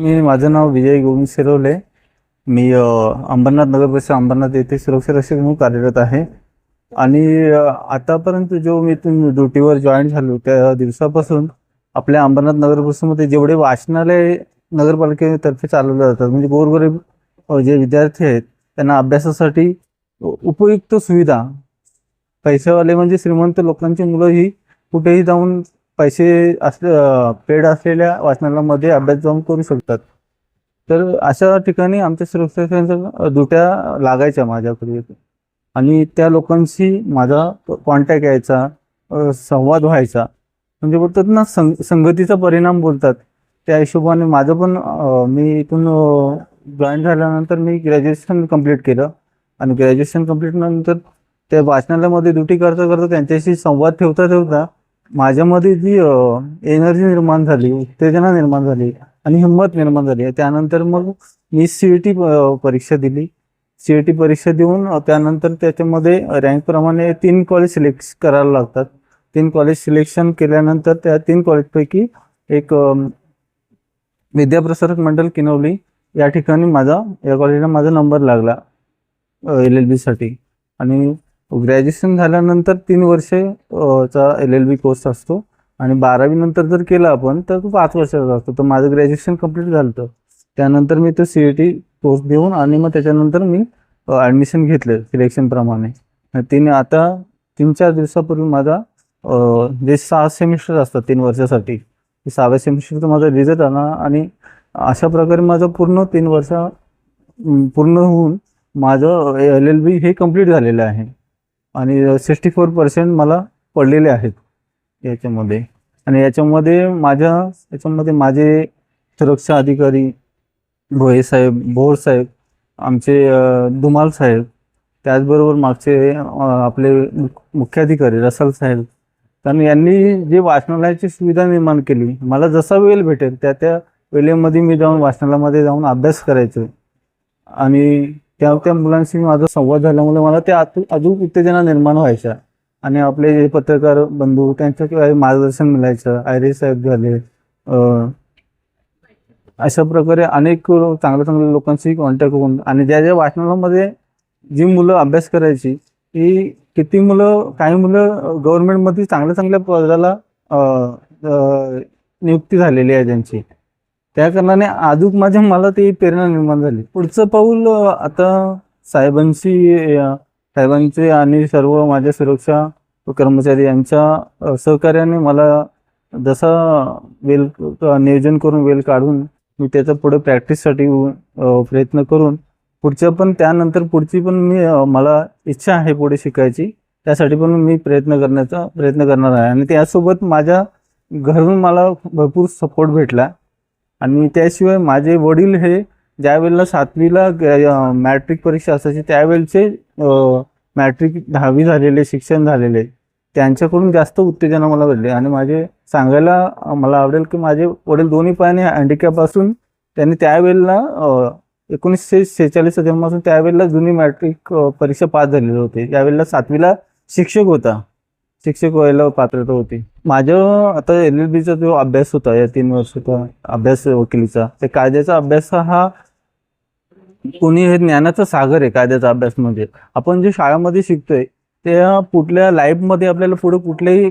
मी माझं नाव विजय गोविंद शिरवले मी अंबरनाथ नगर परिषद अंबरनाथ येथे सुरक्षा रक्षक म्हणून कार्यरत आहे. आणि आतापर्यंत जो मी ड्युटीवर जॉईन झालो त्या दिवसापासून आपल्या अंबरनाथ नगर परिषदमध्ये जेवढे वाचनालय नगरपालिकेतर्फे चालवले जातात म्हणजे गोरगरीब जे विद्यार्थी आहेत त्यांना अभ्यासासाठी उपयुक्त सुविधा. पैसेवाले म्हणजे श्रीमंत लोकांची मुलं ही कुठेही जाऊन पैसे असले पेड असलेल्या वाचनालयामध्ये अभ्यास जाऊन करू शकतात. तर अशा ठिकाणी आमच्या सुरक्षा दुट्या लागायच्या माझ्याकडे. आणि त्या लोकांशी माझा कॉन्टॅक्ट यायचा संवाद व्हायचा. म्हणजे बोलतात ना संग संगतीचा परिणाम बोलतात. त्या हिशोबाने माझं पण मी इथून जॉईन झाल्यानंतर मी ग्रॅज्युएशन कंप्लीट केलं. आणि ग्रॅज्युएशन कंप्लीट नंतर त्या वाचनालयामध्ये ड्युटी करता करता त्यांच्याशी संवाद ठेवता ठेवता माझ्यामध्ये जी एनर्जी निर्माण झाली उत्तेजना निर्माण झाली आणि हिंमत निर्माण झाली. त्यानंतर मग मी सी ई टी परीक्षा दिली. सी ई टी परीक्षा देऊन त्यानंतर त्याच्यामध्ये रँकप्रमाणे तीन कॉलेज सिलेक्ट करायला लागतात. तीन कॉलेज सिलेक्शन केल्यानंतर त्या तीन कॉलेजपैकी एक विद्याप्रसारक मंडळ किनवली. या ठिकाणी माझा या कॉलेजला माझा नंबर लागला एल एल बीसाठी आणि ग्रॅज्युएशन झाल्यानंतर तीन वर्षे चा एल एल बी कोर्स असतो. आणि बारावी नंतर जर केला आपण तर तो पाच वर्षाचा असतो. तर माझं ग्रॅज्युएशन कंप्लीट झालं त्यानंतर मी तो सी ई टी कोर्स देऊन आणि मग त्याच्यानंतर मी ॲडमिशन घेतलं सिलेक्शनप्रमाणे तिने तीन आता तीन चार दिवसापूर्वी माझा जे सहा सेमिस्टर असतात तीन वर्षासाठी सहाव्या सेमिस्टरचा माझा रिझल्ट आला आणि अशा प्रकारे माझं पूर्ण तीन वर्ष पूर्ण होऊन माझं एल एल बी हे कंप्लीट झालेलं आहे. आणि सिक्स्टी फोर पर्सेंट मला पडलेले आहेत याच्यामध्ये. आणि याच्यामध्ये माझ्या याच्यामध्ये माझे सुरक्षा अधिकारी भोये साहेब भोर साहेब आमचे दुमाल धुमाल साहेब त्याचबरोबर मागचे आपले मुख्याधिकारी रसल साहेब कारण यांनी जे वाचनालयाची सुविधा निर्माण केली मला जसा वेळ भेटेल त्या त्या वेळेमध्ये मी जाऊन वाचनालयामध्ये जाऊन अभ्यास करायचो. आणि त्या त्या मुलांशी माझा संवाद झाल्यामुळे मला ते अजून उत्तेजना निर्माण व्हायच्या. आणि आपले जे पत्रकार बंधू त्यांचं किंवा मार्गदर्शन मिळायचं. आयरे साहेब झाले. अशा प्रकारे अनेक चांगल्या चांगल्या लोकांशी कॉन्टॅक्ट होऊन आणि ज्या ज्या वाचनालयामध्ये जी मुलं अभ्यास करायची ती किती मुलं काही मुलं गव्हर्नमेंटमध्ये चांगल्या चांगल्या पदाला नियुक्ती झालेली आहे त्यांची. त्या कारणाने अजून माझ्या मला ती प्रेरणा निर्माण झाली. पुढचं पाऊल आता साहेबांशी साहेबांचे आणि सर्व माझ्या सुरक्षा कर्मचारी यांच्या सहकार्याने मला जसा वेल नियोजन करून वेल काढून मी त्याचा पुढे प्रॅक्टिससाठी प्रयत्न करून पुढच्या पण त्यानंतर पुढची पण मी मला इच्छा आहे पुढे शिकायची. त्यासाठी पण मी प्रयत्न करण्याचा प्रयत्न करणार आहे. आणि त्यासोबत माझ्या घरून मला भरपूर सपोर्ट भेटला. आणि त्याशिवाय माझे वडील हे ज्यावेळेला सातवीला मॅट्रिक परीक्षा असायची त्यावेळेचे मॅट्रिक दहावी झालेले शिक्षण झालेले त्यांच्याकडून जास्त उत्तेजना मला भेटली. आणि माझे सांगायला मला आवडेल की माझे वडील दोन्ही पायाने हँडिकॅप असून त्यांनी त्यावेळेला एकोणीसशे शेहेचाळीसचा जन्म त्यावेळेला जुनी मॅट्रिक परीक्षा पास झालेले होते. त्यावेळेला सातवीला शिक्षक होता. शिक्षक व्हायला पात्रता होती. माझं आता एल एल बीचा जो अभ्यास होता या तीन वर्षाचा अभ्यास वकिलीचा ते कायद्याचा अभ्यास हा कोणी हे ज्ञानाचा सागर आहे कायद्याचा अभ्यास म्हणजे. आपण जे शाळेमध्ये शिकतोय त्या कुठल्या लाईफमध्ये आपल्याला पुढे कुठल्याही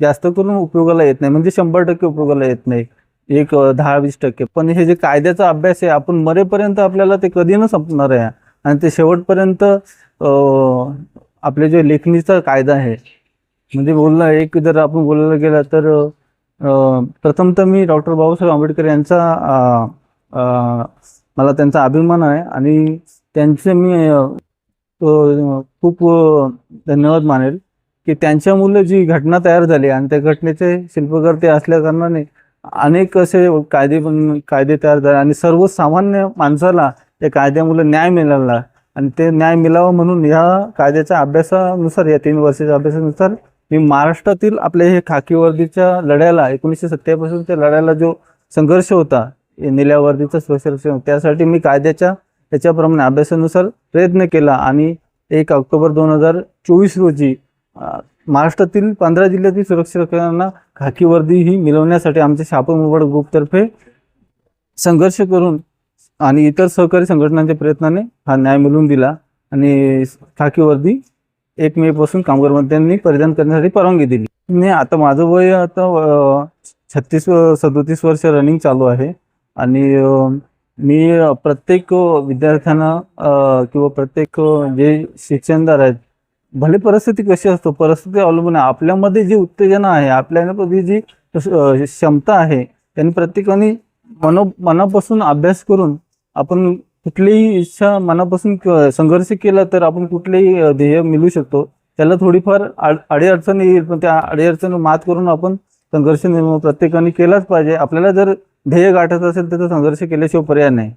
जास्त करून उपयोगाला येत नाही. म्हणजे शंभर टक्के उपयोगाला येत नाही. एक दहा वीस टक्के. पण हे जे कायद्याचा अभ्यास आहे आपण मरेपर्यंत आपल्याला ते कधी न संपणार आहे. आणि ते शेवटपर्यंत आपले जे लेखणीचा कायदा आहे म्हणजे बोलला एक जर आपण बोलायला गेला तर अं, प्रथम तर मी डॉक्टर बाबासाहेब आंबेडकर यांचा मला त्यांचा अभिमान आहे आणि त्यांचे मी खूप धन्यवाद मानेल की त्यांच्यामुळे जी घटना तयार झाली आणि त्या घटनेचे शिल्पकर्ते असल्या कारणाने अनेक असे कायदे पण कायदे तयार झाले आणि सर्वसामान्य माणसाला त्या कायद्यामुळे न्याय मिळाला. आणि ते न्याय मिळावा म्हणून या कायद्याच्या अभ्यासानुसार या तीन वर्षाच्या अभ्यासानुसार मी महाराष्ट्रातील आपल्या हे खाकीवर्दीच्या लढ्याला एकोणीसशे सत्तेपासूनच्या लढ्याला जो संघर्ष होता हे निळ्या वर्दीचा त्यासाठी मी कायद्याच्या त्याच्याप्रमाणे अभ्यासानुसार प्रयत्न केला आणि एक ऑक्टोबर दोन हजार चोवीस रोजी महाराष्ट्रातील पंधरा जिल्ह्यातील सुरक्षा खाकीवर्दी खाकी वर्दी ही मिळवण्यासाठी आमच्या शापा मुबड ग्रुपतर्फे संघर्ष करून आणि इतर सहकारी संघटनांच्या प्रयत्नाने हा न्याय मिळवून दिला आणि खाकी वर्दी एक मे पासून कामगार मंत्र्यांनी परिधान करण्यासाठी परवानगी दिली. नाही आता माझं वय आता छत्तीस सदोतीस वर्ष रनिंग चालू आहे. आणि मी प्रत्येक विद्यार्थ्यांना किंवा प्रत्येक जे शिक्षणदार आहेत भले परिस्थिती कशी असतो परिस्थिती अवलंबून आहे आपल्यामध्ये जी उत्तेजना आहे आपल्यामध्ये जी क्षमता आहे त्यांनी प्रत्येकाने मनो मनापासून अभ्यास करून आपण कुठलीही इच्छा मनापासून संघर्ष केला तर आपण कुठलेही ध्येय मिळू शकतो. त्याला थोडीफार अडीअडचण अडीअडचणी येईल पण त्या अडीअडचण मात करून आपण संघर्ष निर्माण प्रत्येकाने केलाच पाहिजे. आपल्याला जर ध्येय गाठायचं असेल तर संघर्ष केल्याशिवाय पर्याय नाही.